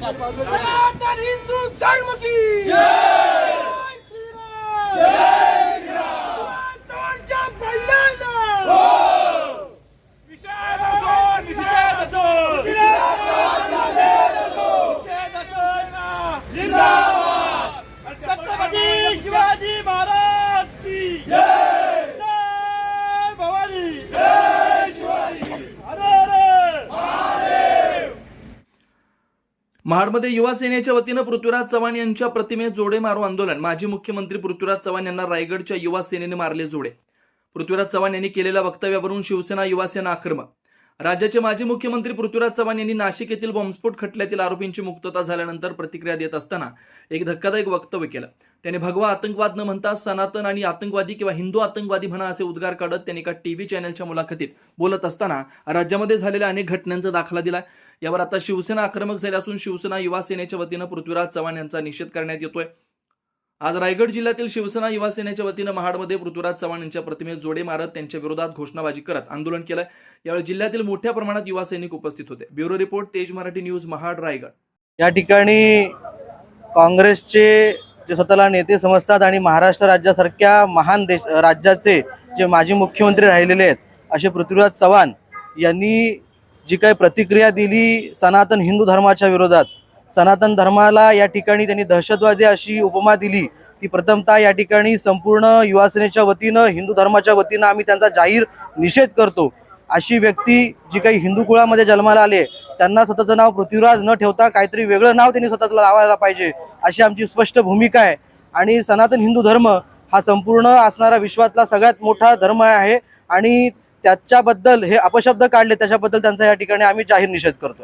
सनातन हिंदू धर्म की महाडमध्ये युवा सेनेच्या वतीनं पृथ्वीराज चव्हाण यांच्या प्रतिमेत जोडे मारो आंदोलन. माजी मुख्यमंत्री पृथ्वीराज चव्हाण यांना रायगडच्या युवा सेनेने मारले जोडे. पृथ्वीराज चव्हाण यांनी केलेल्या वक्तव्यावरून शिवसेना युवा सेना आक्रमक राज्याचे माजी मुख्यमंत्री पृथ्वीराज चव्हाण यांनी नाशिक येथील बॉम्बस्फोट खटल्यातील आरोपींची मुक्तता झाल्यानंतर प्रतिक्रिया देत असताना एक धक्कादायक वक्तव्य केलं. त्यांनी भगवा आतंकवाद न म्हणता सनातन आणि आतंकवादी किंवा हिंदू आतंकवादी म्हणा असे उद्गार काढत त्यांनी एका टीव्ही चॅनलच्या मुलाखतीत बोलत असताना राज्यामध्ये झालेल्या अनेक घटनांचा दाखला दिला यावर आता शिवसेना आक्रमक झाली असून शिवसेना युवा सेनेच्या वतीनं पृथ्वीराज चव्हाण यांचा निषेध करण्यात येतोय. आज रायगड जिल्ह्यातील शिवसेना युवा सेनेच्या वतीनं महाडमध्ये पृथ्वीराज चव्हाण यांच्या प्रतिमेत जोडे मारत त्यांच्या विरोधात घोषणाबाजी करत आंदोलन केलं यावेळी जिल्ह्यातील मोठ्या प्रमाणात युवा सैनिक उपस्थित होते. ब्युरो रिपोर्ट तेज मराठी न्यूज महाड रायगड. या ठिकाणी काँग्रेसचे जे स्वतःला नेते समजतात आणि महाराष्ट्र राज्यासारख्या महान देश राज्याचे जे माजी मुख्यमंत्री राहिलेले आहेत असे पृथ्वीराज चव्हाण यांनी जी काही प्रतिक्रिया दिली सनातन हिंदू धर्माच्या विरोधात सनातन धर्माला या ठिकाणी त्यांनी दहशतवादी अशी उपमा दिली. ती प्रथमतः या ठिकाणी संपूर्ण युवासेनेच्या वतीनं हिंदू धर्माच्या वतीनं आम्ही त्यांचा जाहीर निषेध करतो. अशी व्यक्ती जी काही हिंदू कुळामध्ये जन्माला आले त्यांना स्वतःचं नाव पृथ्वीराज न ठेवता काहीतरी वेगळं नाव त्यांनी स्वतःला लावायला पाहिजे अशी आमची स्पष्ट भूमिका आहे. आणि सनातन हिंदू धर्म हा संपूर्ण असणारा विश्वातला सगळ्यात मोठा धर्म आहे आणि त्याच्याबद्दल हे अपशब्द काढले त्याच्याबद्दल त्यांचा या ठिकाणी आम्ही जाहीर निषेध करतो